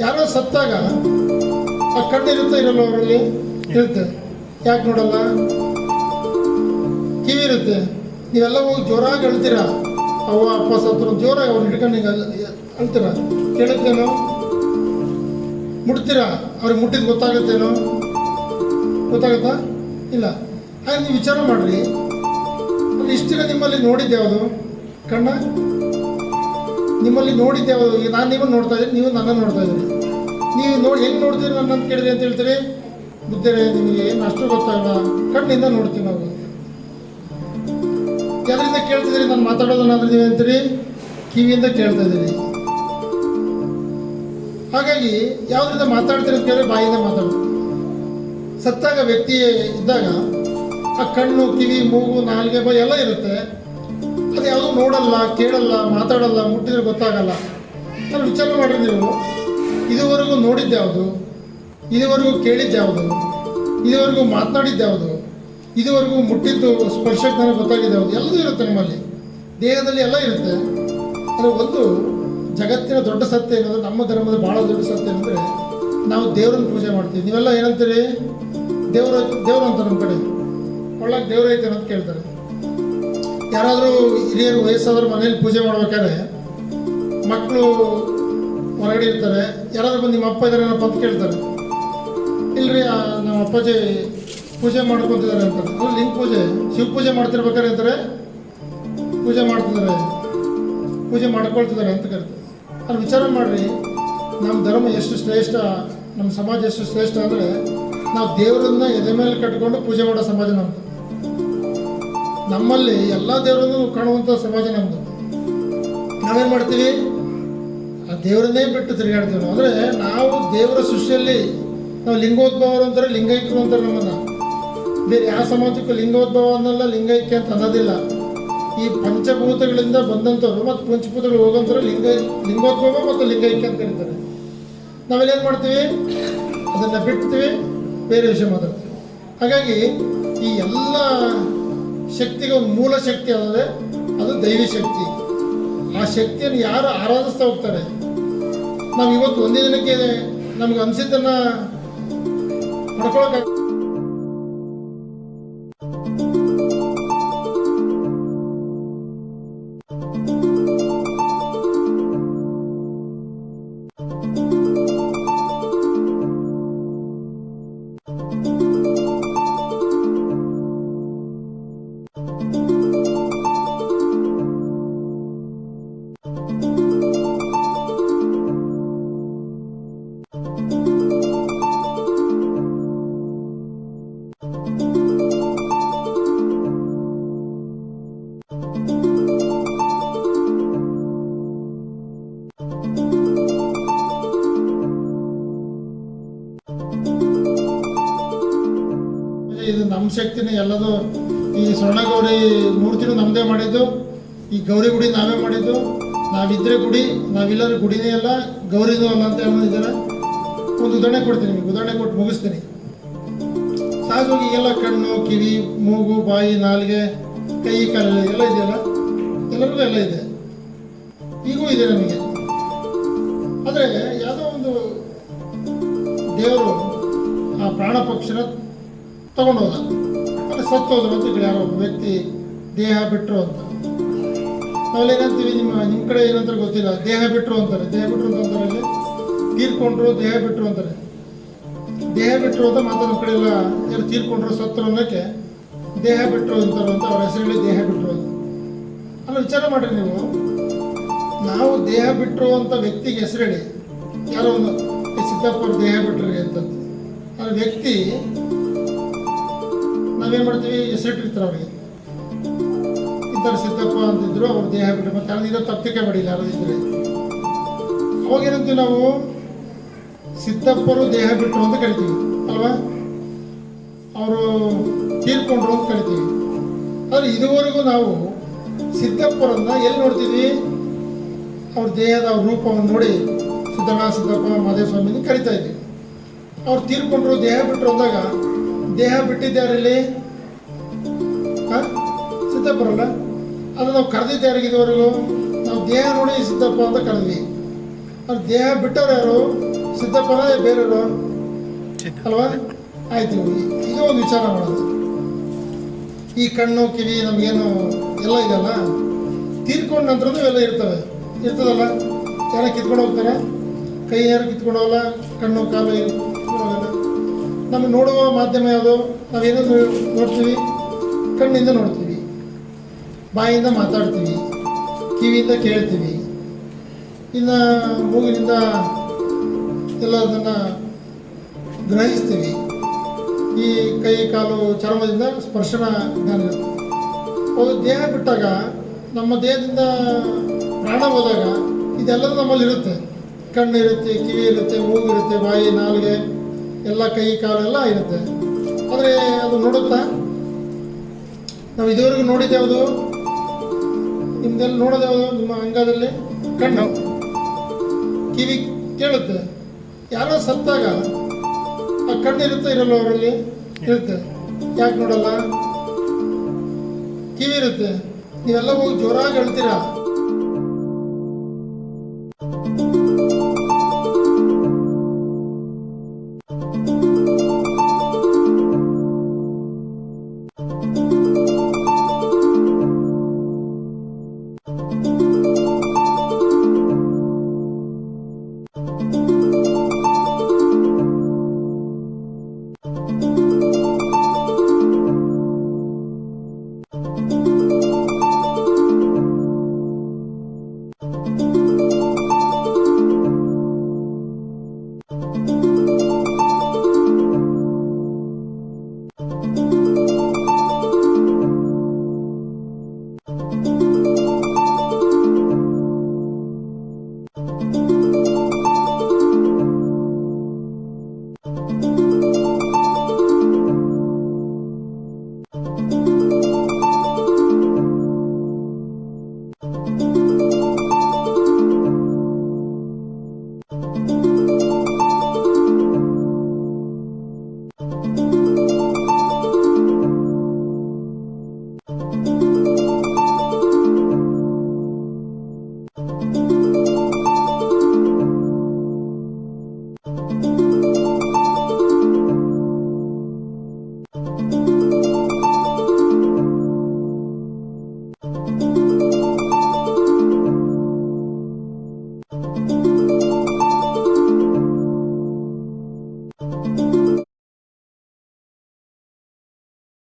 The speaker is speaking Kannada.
ಯಾರೋ ಸತ್ತಾಗ ಆ ಕಣ್ಣಿರುತ್ತೆ ಇರಲ್ಲ ಅವರಲ್ಲಿ ಇರುತ್ತೆ ಯಾಕೆ ನೋಡಲ್ಲ? ಇರುತ್ತೆ ನೀವೆಲ್ಲ ಹೋಗಿ ಜೋರಾಗಿ ಅಳ್ತೀರ ಅವ್ವ, ಅಪ್ಪ, ಸತ್ರ ಜೋರಾಗಿ ಅವ್ರು ಹಿಡ್ಕೊಂಡು ಹಿಂಗೆ ಅಳ್ತೀರ ಕೇಳುತ್ತೇನೋ ಮುಟ್ತೀರಾ? ಅವ್ರಿಗೆ ಮುಟ್ಟಿದ್ದು ಗೊತ್ತಾಗುತ್ತೇನೋ? ಗೊತ್ತಾಗುತ್ತಾ? ಇಲ್ಲ. ಹಾಗೆ ನೀವು ವಿಚಾರ ಮಾಡ್ರಿ. ಇಷ್ಟಿನ ನಿಮ್ಮಲ್ಲಿ ನೋಡಿದ್ದೆ ಯಾವುದು? ಕಣ್ಣ? ನಿಮ್ಮಲ್ಲಿ ನೋಡಿದ್ದೆ ಯಾವುದು? ನಾನು ನಿಮ್ಮನ್ನು ನೋಡ್ತಾ ಇದ್ದೀನಿ, ನೀವು ನನ್ನನ್ನು ನೋಡ್ತಾ ಇದ್ದೀರಿ. ನೀವು ನೋಡಿ ಹೆಂಗೆ ನೋಡ್ತೀರಿ ನನ್ನ ಅಂತ ಕೇಳಿದ್ರಿ ಅಂತ ಹೇಳ್ತೀರಿ? ಬುದ್ಧಿರೇ ನಿಮಗೆ ಏನು ಅಷ್ಟು ಗೊತ್ತಾಗಲ್ಲ. ಕಣ್ಣಿಂದ ನೋಡ್ತೀವಿ ನಾವು. ಯಾವ್ದ್ರಿಂದ ಕೇಳ್ತಿದ್ದೀರಿ? ನಾನು ಮಾತಾಡೋದನ್ನ ನಾನು ನೀವು ಅಂತೀರಿ ಕಿವಿಯಿಂದ ಕೇಳ್ತಾ ಇದ್ದೀರಿ ಹಾಗಾಗಿ ಯಾವುದರಿಂದ ಮಾತಾಡ್ತೀರಿ ಅಂತ ಕೇಳಿದ್ರೆ ಬಾಯಿಂದ ಮಾತಾಡೋದು ಸತ್ತಾಗ ವ್ಯಕ್ತಿ ಇದ್ದಾಗ ಆ ಕಣ್ಣು, ಕಿವಿ, ಮೂಗು, ನಾಲ್ಗೆ ಬಾಯಿ ಎಲ್ಲ ಇರುತ್ತೆ. ಅದು ಯಾವುದು ನೋಡಲ್ಲ, ಕೇಳಲ್ಲ, ಮಾತಾಡಲ್ಲ, ಮುಟ್ಟಿದ್ರೆ ಗೊತ್ತಾಗಲ್ಲ. ನಾನು ವಿಚಾರ ಮಾಡ್ರಿ ನೀವು. ಇದುವರೆಗೂ ನೋಡಿದ್ದು ಯಾವುದು ಇದುವರೆಗೂ ಕೇಳಿದ್ದು ಯಾವುದು ಇದುವರೆಗೂ ಮಾತನಾಡಿದ್ದು ಯಾವುದು ಇದುವರೆಗೂ ಮುಟ್ಟಿದ್ದು ಸ್ಪರ್ಶಕ್ಕೆ ನನಗೆ ಗೊತ್ತಾಗಿದೆ ಅವ್ರು ಎಲ್ಲದೂ ಇರುತ್ತೆ ನಮ್ಮಲ್ಲಿ. ದೇಹದಲ್ಲಿ ಎಲ್ಲ ಇರುತ್ತೆ. ಅಂದರೆ ಒಂದು ಜಗತ್ತಿನ ದೊಡ್ಡ ಸತ್ಯ ಏನಂದ್ರೆ ನಮ್ಮ ಧರ್ಮದ ಭಾಳ ದೊಡ್ಡ ಸತ್ಯ ಅಂದರೆ ನಾವು ದೇವ್ರನ್ನ ಪೂಜೆ ಮಾಡ್ತೀವಿ. ನೀವೆಲ್ಲ ಏನಂತೀರಿ? ದೇವ್ರ ದೇವ್ರು ಅಂತ ನಮ್ಮ ಕಡೆ. ಒಳಗೆ ದೇವ್ರ ಐತೆ ಅಂತ ಕೇಳ್ತಾರೆ. ಯಾರಾದರೂ ಹಿರಿಯರು ವಯಸ್ಸಾದ್ರೂ ಮನೇಲಿ ಪೂಜೆ ಮಾಡ್ಬೇಕಾದ್ರೆ ಮಕ್ಕಳು ಹೊರಗಡೆ ಇರ್ತಾರೆ. ಯಾರಾದರೂ ಬಂದು ನಿಮ್ಮ ಅಪ್ಪ ಇದಾರೇನಪ್ಪ ಅಂತ ಕೇಳ್ತಾರೆ. ಆ, ನಮ್ಮ ಅಪ್ಪಾಜಿ ಪೂಜೆ ಮಾಡ್ಕೊತಿದ್ದಾರೆ ಅಂತ. ಲಿಂಗ ಪೂಜೆ. ಶಿವ ಪೂಜೆ ಮಾಡ್ತಿರ್ಬೇಕಾದ್ರೆ ಅಂತಾರೆ. ಪೂಜೆ ಮಾಡ್ತಿದ್ದಾರೆ. ಪೂಜೆ ಮಾಡ್ಕೊಳ್ತಿದ್ದಾರೆ ಅಂತ ಕರಿತಾರೆ. ಅಲ್ಲಿ ವಿಚಾರ ಮಾಡ್ರಿ. ನಮ್ಮ ಧರ್ಮ ಎಷ್ಟು ಶ್ರೇಷ್ಠ ನಮ್ಮ ಸಮಾಜ ಎಷ್ಟು ಶ್ರೇಷ್ಠ ಅಂದರೆ ನಾವು ದೇವರನ್ನ ಎದೆ ಮೇಲೆ ಕಟ್ಕೊಂಡು ಪೂಜೆ ಮಾಡೋ ಸಮಾಜ ನಮ್ಮದು ನಮ್ಮಲ್ಲಿ ಎಲ್ಲ ದೇವರನ್ನು ಕಾಣುವಂಥ ಸಮಾಜ ನಮ್ದು. ನಾವೇನು ಮಾಡ್ತೀವಿ? ಆ ದೇವರನ್ನೇ ಬಿಟ್ಟು ತಿರುಗಾಡ್ತೀವಿ ಅಂದ್ರೆ ನಾವು ದೇವರ ಸೃಷ್ಟಿಯಲ್ಲಿ ನಾವು ಲಿಂಗೋದ್ಭವರು ಅಂತಾರೆ ಲಿಂಗೈಕ್ಯರು ಅಂತಾರೆ ನಮ್ಮನ್ನು. ಬೇರೆ ಯಾವ ಸಮಾಜಕ್ಕೂ ಲಿಂಗೋದ್ಭವ ಅನ್ನಲ್ಲ ಲಿಂಗೈಕ್ಯ ಅಂತ ಅನ್ನೋದಿಲ್ಲ. ಈ ಪಂಚಭೂತಗಳಿಂದ ಬಂದಂಥವ್ರು ಮತ್ತು ಪಂಚಭೂತಗಳು ಹೋಗೋಂಥವ್ರು ಲಿಂಗ, ಲಿಂಗೋದ್ಭವ ಮತ್ತು ಲಿಂಗೈಕ್ಯ ಅಂತ ಕರೀತಾರೆ. ನಾವೆಲ್ಲ ಏನು ಮಾಡ್ತೀವಿ? ಅದನ್ನು ಬಿಡ್ತೀವಿ, ಬೇರೆ ವಿಷಯ ಮಾತಾಡ್ತೀವಿ. ಹಾಗಾಗಿ ಈ ಎಲ್ಲ ಶಕ್ತಿಗೆ ಒಂದು ಮೂಲ ಶಕ್ತಿ ಅಂದರೆ ಅದು ದೈವಿ ಶಕ್ತಿ. ಆ ಶಕ್ತಿಯನ್ನು ಯಾರು ಆರಾಧಿಸ್ತಾ ಹೋಗ್ತಾರೆ? ನಾವು ಇವತ್ತು ಒಂದೇ ದಿನಕ್ಕೆ ನಮ್ಗೆ ಅನಿಸಿದ್ದನ್ನು ಪಡ್ಕೊಳಕ್ ಇದು ನಮ್ಮ ಶಕ್ತಿನೇ ಎಲ್ಲದು ಈ ಸ್ವರ್ಣ ಗೌರಿ ಮೂರ್ತಿನೂ ನಮ್ಮದೇ ಮಾಡಿದ್ದು. ಈ ಗೌರಿ ಗುಡಿ ನಾವೇ ಮಾಡಿದ್ದು. ನಾವಿದ್ರೆ ಗುಡಿ ನಾವಿಲ್ಲರೂ ಗುಡಿನೇ ಅಲ್ಲ, ಗೌರಿನೂ ಅಲ್ಲ ಅಂತ ಹೇಳಿದ್ದಾರೆ ಒಂದು ಉದಾಹರಣೆ ಕೊಡ್ತೀನಿ ನಿಮಗೆ, ಉದಾಹರಣೆ ಕೊಟ್ಟು ಮುಗಿಸ್ತೀನಿ. ಸಹಜವಾಗಿ ಎಲ್ಲ ಕಣ್ಣು, ಕಿವಿ, ಮೂಗು, ಬಾಯಿ, ನಾಲ್ಗೆ, ಕೈ ಕಾಲು ಎಲ್ಲ ಇದೆಯಲ್ಲ? ಎಲ್ಲರಿಗೂ ಎಲ್ಲ ಇದೆ. ಈಗೂ ಇದೆ ನಮಗೆ. ಆದರೆ ಯಾವುದೋ ಒಂದು ದೇವರು ಆ ಪ್ರಾಣ ಪಕ್ಷಿನ ತಗೊಂಡೋದ. ಅಂದರೆ ಸತ್ತೋದ್ರು ಅಂತ ಯಾರೋ ಒಬ್ಬ ವ್ಯಕ್ತಿ ದೇಹ ಬಿಟ್ಟರು ಅಂತ. ನಾವೇನಂತೀವಿ ನಿಮ್ಮ ನಿಮ್ಮ ಕಡೆ ಏನಂತಾರೆ ಗೊತ್ತಿಲ್ಲ. ದೇಹ ಬಿಟ್ಟರು ಅಂತಾರೆ. ದೇಹ ಬಿಟ್ಟರು ಅಂತ ಅಂತಾರೆ ಅಲ್ಲಿ ತೀರ್ಕೊಂಡ್ರು, ದೇಹ ಬಿಟ್ಟರು ಅಂತಾರೆ. ದೇಹ ಬಿಟ್ಟರು ಅಂತ ಮಾತ್ರ ನಮ್ಮ ಕಡೆ ಎಲ್ಲ ಯಾರು ತೀರ್ಕೊಂಡ್ರು ಸತ್ತರು ಅನ್ನೋಕ್ಕೆ ದೇಹ ಬಿಟ್ಟರು ಅಂತಾರೆ ಅಂತ ಅವ್ರ ಹೆಸರಲ್ಲಿ ದೇಹ ಬಿಟ್ಟರು ಅಂತ. ಅಲ್ಲ ವಿಚಾರ ಮಾಡಿರಿ ನೀವು. ನಾವು ದೇಹ ಬಿಟ್ಟರು ಅಂತ ವ್ಯಕ್ತಿಗೆ ಹೆಸರೇಳಿ ಯಾರೋ ಒಂದು "ಏ, ಸಿದ್ದಪ್ಪ ಅವ್ರು ದೇಹ ಬಿಟ್ರಿ ಅಂತಂದು ಆ ವ್ಯಕ್ತಿ ನಾವೇನು ಮಾಡ್ತೀವಿ? ಹೆಸರಿಟ್ಟಿರ್ತಾರೆ ಅವ್ರಿಗೆ. ಇದ್ದಾರೆ ಸಿದ್ದಪ್ಪ ಅಂತಿದ್ರು ಅವ್ರ ದೇಹ ಬಿಟ್ಟರು ಮತ್ತೆ ಯಾರಿದ್ರೆ ತಪ್ಪಿಕೆ ಮಾಡಿಲ್ಲ ಯಾರಿದ್ರೆ ಅವಾಗ ಏನಂತೀವಿ ನಾವು? ಸಿದ್ದಪ್ಪರು ದೇಹ ಬಿಟ್ಟರು ಅಂತ ಕರಿತೀವಿ ಅಲ್ವಾ? ಅವರು ತೀರ್ಕೊಂಡ್ರು ಅಂತ ಕರಿತೀವಿ. ಆದರೆ ಇದುವರೆಗೂ ನಾವು ಸಿದ್ದಪ್ಪರನ್ನ ಎಲ್ಲಿ ನೋಡ್ತೀವಿ? ಅವ್ರ ದೇಹದ ರೂಪವನ್ನು ನೋಡಿ ಸಿದ್ದಣ್ಣ ಸಿದ್ದಪ್ಪ ಮಹದೇವ ಸ್ವಾಮಿನ ಕರಿತಾ ಇದ್ದೀವಿ ಅವ್ರು ತೀರ್ಕೊಂಡ್ರು, ದೇಹ ಬಿಟ್ಟರು ಹೋದಾಗ ದೇಹ ಬಿಟ್ಟಿದ್ದಾರಲ್ಲಿ ಸಿದ್ದಪ್ಪರಲ್ಲ? ಅದು ನಾವು ಕರೆದಿದ್ದು ಯಾರಿಗೆ ಇದುವರೆಗೂ? ನಾವು ದೇಹ ನೋಡಿ ಸಿದ್ದಪ್ಪ ಅಂತ ಕರೆದ್ವಿ. ಅವ್ರು ದೇಹ ಬಿಟ್ಟವ್ರು ಯಾರು? ಸಿದ್ದಪ್ಪನ ಬೇರೆಯವರು? ಅಲ್ವಾ? ಆಯ್ತು ಇದು ಒಂದು ವಿಚಾರ ಮಾಡೋದು ಈ ಕಣ್ಣು, ಕಿವಿ ನಮಗೇನು ಎಲ್ಲ ಇದೆಯಲ್ಲ? ತೀರ್ಕೊಂಡ ನಂತರನೂ ಇವೆಲ್ಲ ಇರ್ತವೆ. ಇರ್ತದಲ್ಲ ಯಾರ ಕಿತ್ಕೊಂಡು ಹೋಗ್ತಾರೆ. ಕೈ ಯಾರು ಕಿತ್ಕೊಂಡು ಹೋಗಲ್ಲ, ಕಣ್ಣು, ಕಾಲು ಹೋಗಲ್ಲ. ನೋಡುವ ಮಾಧ್ಯಮ ಯಾವುದು? ನಾವೇನೋ ನೋಡ್ತೀವಿ, ಕಣ್ಣಿಂದ ನೋಡ್ತೀವಿ, ಬಾಯಿಂದ ಮಾತಾಡ್ತೀವಿ, ಕಿವಿಯಿಂದ ಕೇಳ್ತೀವಿ. ಇನ್ನು ಮೂಗಿನಿಂದ ಎಲ್ಲ ಅದನ್ನು ಗ್ರಹಿಸ್ತೀವಿ. ಈ ಕೈ, ಕಾಲು ಚರ್ಮದಿಂದ ಸ್ಪರ್ಶನ ಜ್ಞಾನ. ಅದು ದೇಹ ಬಿಟ್ಟಾಗ ನಮ್ಮ ದೇಹದಿಂದ ಪ್ರಾಣ ಹೋದಾಗ ಇದೆಲ್ಲದೂ ನಮ್ಮಲ್ಲಿ ಇರುತ್ತೆ. ಕಣ್ಣು ಇರುತ್ತೆ, ಕಿವಿ ಇರುತ್ತೆ, ಮೂಗು ಇರುತ್ತೆ, ಬಾಯಿ, ನಾಲಿಗೆ, ಎಲ್ಲ ಕೈ, ಕಾಲು ಎಲ್ಲ ಇರುತ್ತೆ. ಆದರೆ ಅದು ನೋಡುತ್ತಾ? ನಾವು ಇದುವರೆಗೂ ನೋಡಿದ್ದು ಯಾವುದು? ನಿಮ್ದೆಲ್ಲ ನೋಡೋದು ಯಾವುದು? ನಿಮ್ಮ ಅಂಗದಲ್ಲಿ ಕಣ್ಣು. ಕಿವಿ ಕೇಳುತ್ತೆ. ಯಾರೋ ಸತ್ತಾಗ ಆ ಕಣ್ಣು ಇರುತ್ತೆ ಇರಲ್ಲ ಅವರಲ್ಲಿ? ಇರುತ್ತೆ. ಯಾಕೆ ನೋಡಲ್ಲ? ಕಿವಿ ಇರುತ್ತೆ. ನೀವೆಲ್ಲ ಹೋಗಿ ಜೋರಾಗಿ ಹೇಳ್ತೀರಾ